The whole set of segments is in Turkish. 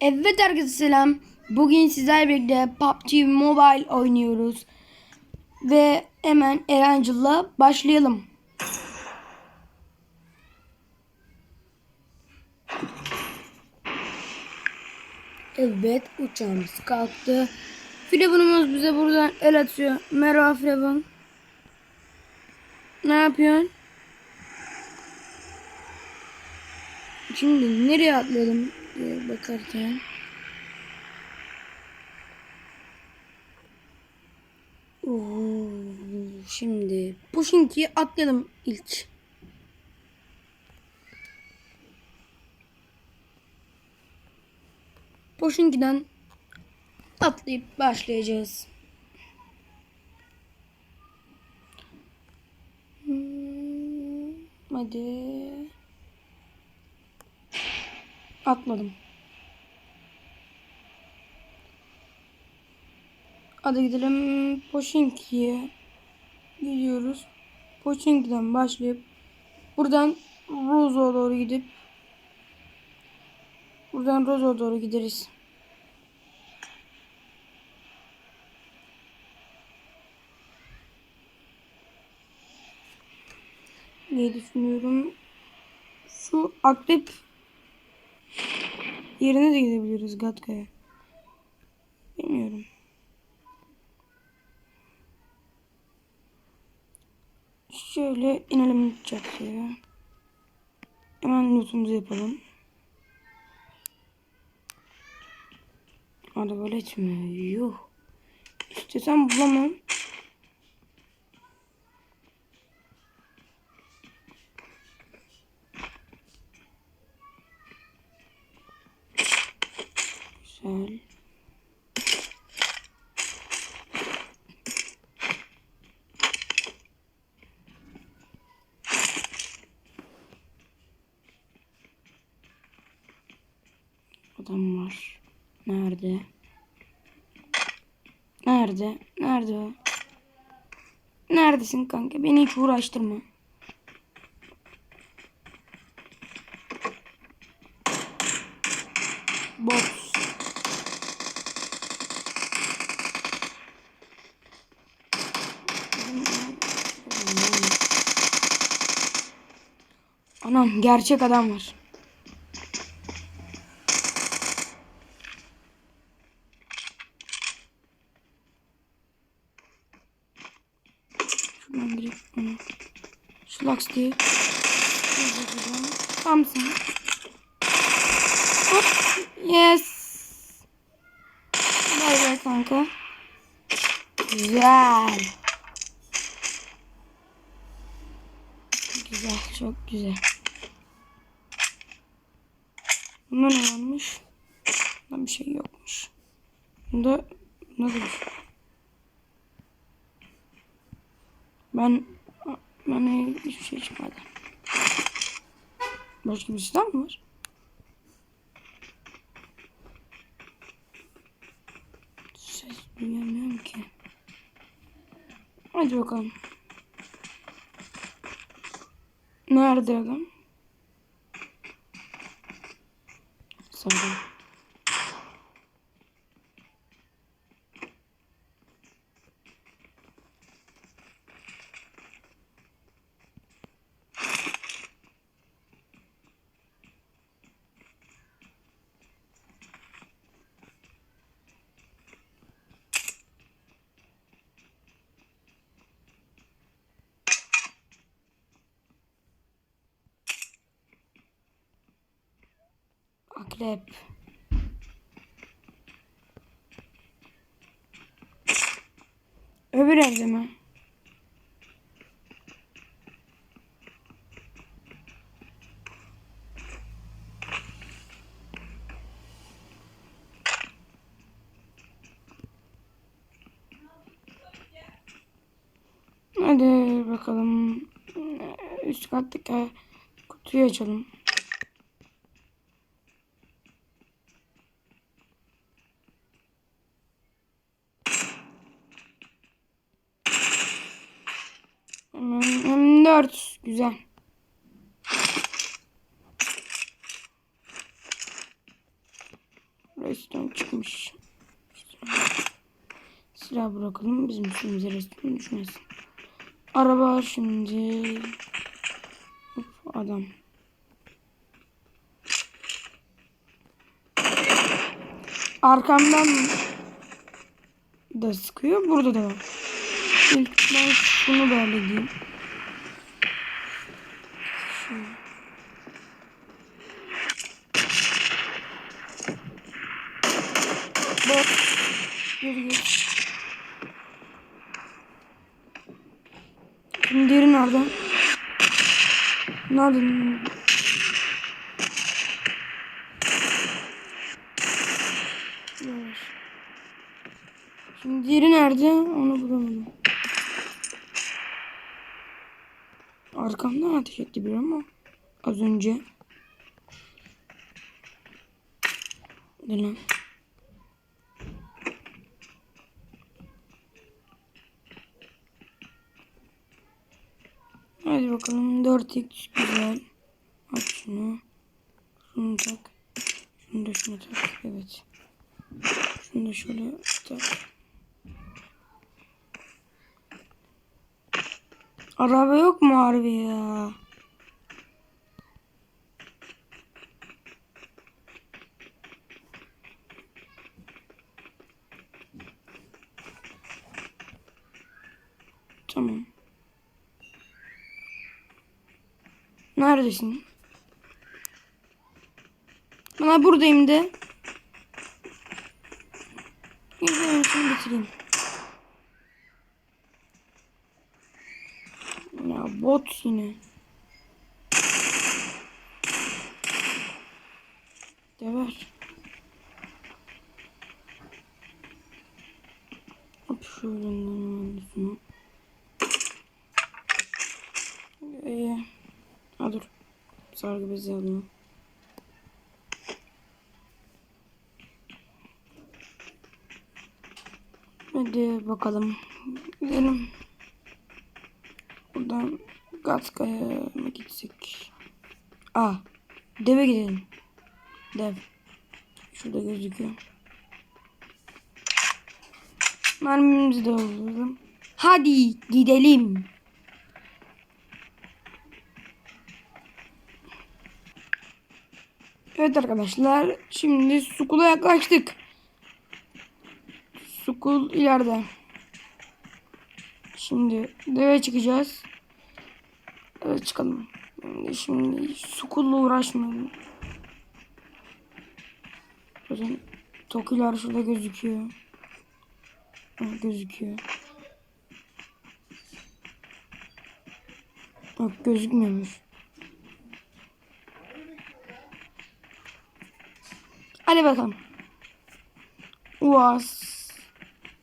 Evet herkese selam. Bugün sizlerle birlikte PUBG Mobile oynuyoruz. Ve hemen Erangel'la başlayalım. Evet uçağımız kalktı. Firavunumuz bize buradan el atıyor. Merhaba Firavun. Ne yapıyorsun? Şimdi nereye atlayalım diye bakarken. Oo, şimdi Pushkinki'ye atlayalım ilk. Pushkinki'den atlayıp başlayacağız. Hmm, hadi. Atladım. Hadi gidelim Poşinki'ye gidiyoruz. Poşinki'den başlayıp buradan Rozo'ya doğru gidip buradan Rozo'ya doğru gideriz. diye düşünüyorum. Şu akrep yerine de gidebiliriz Gatka'ya. Bilmiyorum. Şöyle inelim çatıya. Hemen lootumuzu yapalım. Arabalet mi? Yuh. İstesem bulamam. Güzel. Adam var. Nerede? Nerede? Nerede o? Neredesin kanka? Beni hiç uğraştırma. Bot. Anam gerçek adam var. Şuradan direkt onu. Şlaks diye. Tamsın. Hop. Yes. Bay bay kanka. Güzel. Güzel, çok güzel. Bunda ne varmış? Bunda bir şey yokmuş. Bunda, bunda da bir şey. Ben, bana hiçbir şey çıkmadı. Başka bir silah mı var? Ses duyamıyorum ki. Hadi bakalım. Nerede adam? Sanırım. Akrep. Öbür evde mi? Hadi bakalım. Üst kattaki kutuyu açalım. Hemen M4. Güzel. Restoran çıkmış. Silah bırakalım. Bizim üstümüze restoran düşmesin. Araba şimdi. Hop, adam. Arkamdan da sıkıyor. Burada da var. İlk ben şunu da halledeyim. Şu. Bak. Geri geç. Şimdi diğeri nerede? Nerede? Yavaş. Şimdi diğeri nerede? Onu bulamadım. Arkamdan ateş etti bir ama az önce. Hadi lan. Hadi bakalım 4x güzel. Aç şunu. Şunu tak. Şunu da şuna tak. Evet. Şunu da şöyle tak. Araba yok mu harbi ya? Tamam. Neredesin? Bana buradayım de. Gidelim şunu bitireyim. Ya bot yine. Dever. Hop şöyle hemen şunu. Ee, ha dur. Sargı bezi alayım. Hadi bakalım. Gidelim. Buradan Gatka'ya mı gitsek? Aa, deve gidelim. Dev. Şurada gözüküyor. Mermimizi de alalım. Hadi gidelim. Evet arkadaşlar. Şimdi Sukul'a yaklaştık. Sukul ileride. Şimdi deve çıkacağız. Evet çıkalım. Şimdi, şimdi Sukul'la uğraşmayalım. Zaten Tokiler şurada gözüküyor. Ha, gözüküyor. Bak gözükmüyormuş. Hadi bakalım. Uas.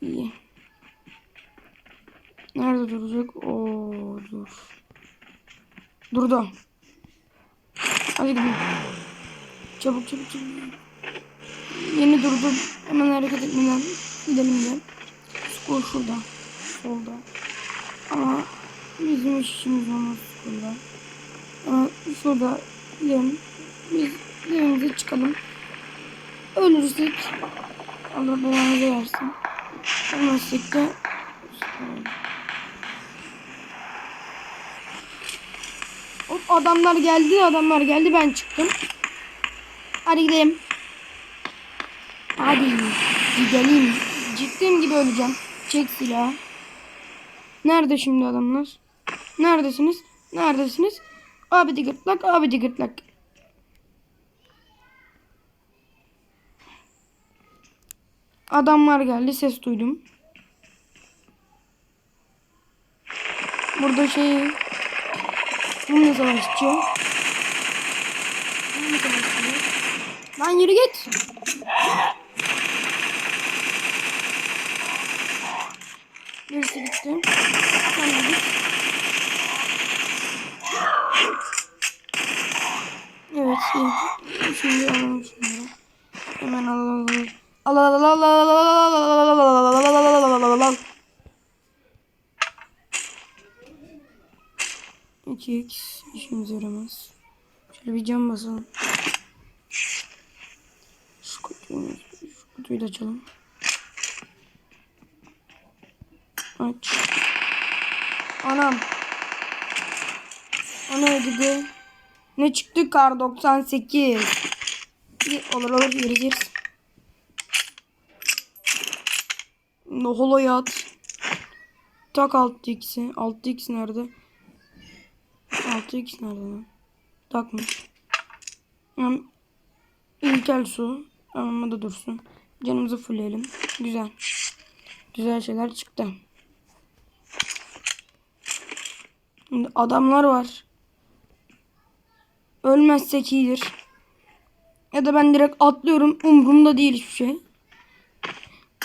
İyi. Nerede duracak? Oo dur. Durdu. Hadi gidelim. Çabuk çabuk çabuk. Yeni durdu. Hemen hareket etmeden gidelim de. Skor şurada. Solda. Ama bizim işimiz olmaz skorda. Ama şurada gidelim. Biz evimize çıkalım. Ölürsek Allah belanızı versin. Ölmezsek de Hop adamlar geldi adamlar geldi ben çıktım. Hadi gidelim. Hadi gidelim. Ciddiyim gibi öleceğim. Çek silahı. Nerede şimdi adamlar? Neredesiniz? Neredesiniz? Abi de gırtlak, abi de Adamlar geldi ses duydum. Burada şey Bununla savaşçı. Bununla savaşçı. Lan yürü git. Birisi gitti. Sen git. Evet. Şimdi alalım şunları. Hemen alalım. İki x işimize yaramaz. Şöyle bir cam basalım. Şu kutuyu, şu kutuyu da açalım. Aç. Anam. O ne dedi? Ne çıktı kar 98. Olur olur yürüyeceğiz. Yeriz. Holo at. Tak 6x'i. 6x nerede? 6x nerede lan? Takmış. Yani ilkel su. Ama da dursun. Canımızı fullleyelim. Güzel. Güzel şeyler çıktı. Şimdi adamlar var. Ölmezsek iyidir. Ya da ben direkt atlıyorum. Umurumda değil hiçbir şey.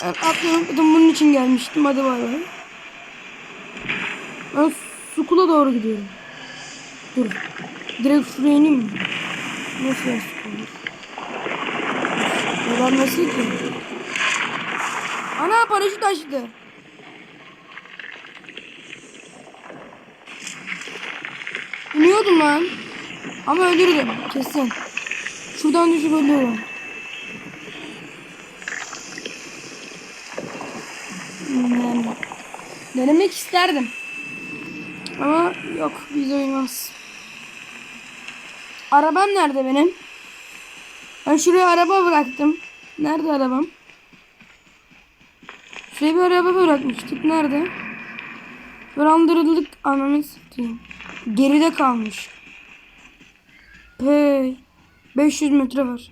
Ben. Zaten bunun için gelmiştim. Hadi bay bay. Ben Sukula doğru gidiyorum. Dur. Direkt şuraya ineyim mi? Nasıl ya Sukula? Buradan nasıl ki? Ana paraşüt açtı. İniyordum lan. Ama ölürdüm kesin. Şuradan düşüp ölüyorum. Yani denemek isterdim. Ama yok bize uymaz. Arabam nerede benim? Ben şuraya araba bıraktım. Nerede arabam? Şuraya bir araba bırakmıştık. Nerede? Dolandırıldık ananı satayım. Geride kalmış. Hey. 500 metre var.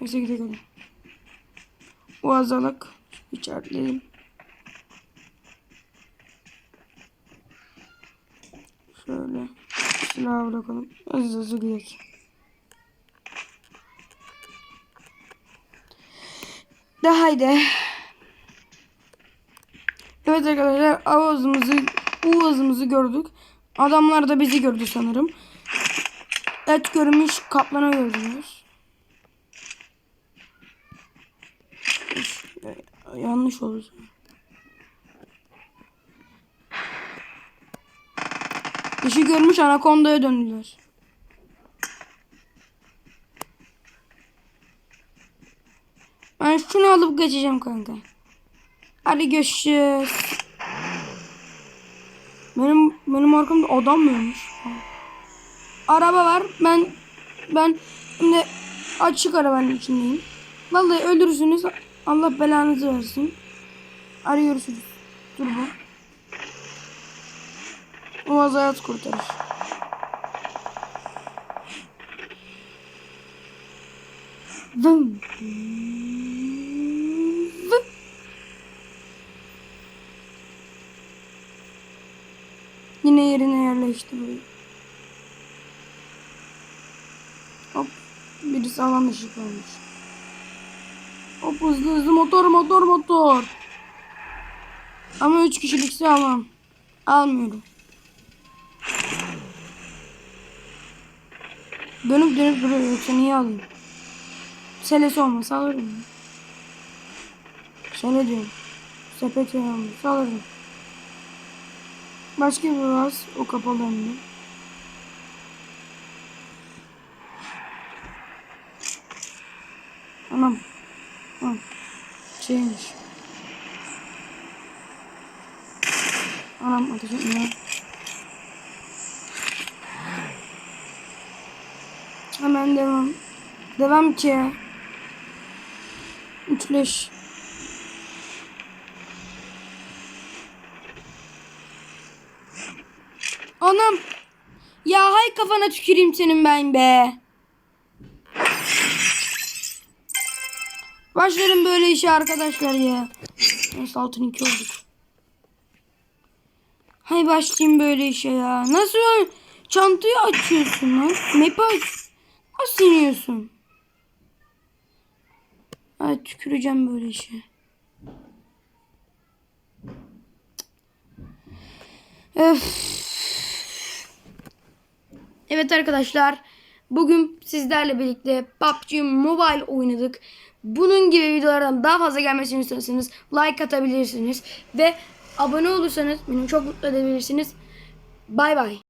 Neyse gidelim. O azalak. İçerleyelim. Şöyle. Silahı bırakalım. Hızlı hızlı gidelim. De haydi. Evet arkadaşlar avazımızı uvazımızı gördük. Adamlar da bizi gördü sanırım. Et görmüş kaplana gördünüz. Yanlış oldu. Dişi görmüş anakondaya döndüler. Ben şunu alıp geçeceğim kanka. Hadi görüşürüz. Benim benim arkamda adam mıymış? Araba var. Ben ben şimdi açık arabanın içindeyim. Vallahi ölürsünüz. Allah belanızı versin. Görüşürüz. Dur bu. Uaz hayat kurtarır. Vım. Vım. Yine yerine yerleşti burayı. Hop. Birisi alan dışı kalmış. Hop hızlı hızlı motor motor motor. Ama 3 kişilikse almam. Almıyorum. Dönüp dönüp duruyor yoksa niye alayım? Selesi olmasa alırım. Sele diyorum. Sepet olmasa alırım. Başka bir vaz o kapalı önünde. Anam. Şeymiş. Anam ateş etmiyor. Hemen devam. Devam ki. Üçleş. Anam. Ya hay kafana tüküreyim senin ben be. Başlarım böyle işe arkadaşlar ya. Neyse altın iki olduk. Hay başlayayım böyle işe ya. Nasıl öyle çantayı açıyorsun lan? Map'i aç. Nasıl iniyorsun? Ay tüküreceğim böyle işe. Öf. Evet arkadaşlar. Bugün sizlerle birlikte PUBG Mobile oynadık. Bunun gibi videolardan daha fazla gelmesini istiyorsanız like atabilirsiniz. Ve abone olursanız beni çok mutlu edebilirsiniz. Bay bay.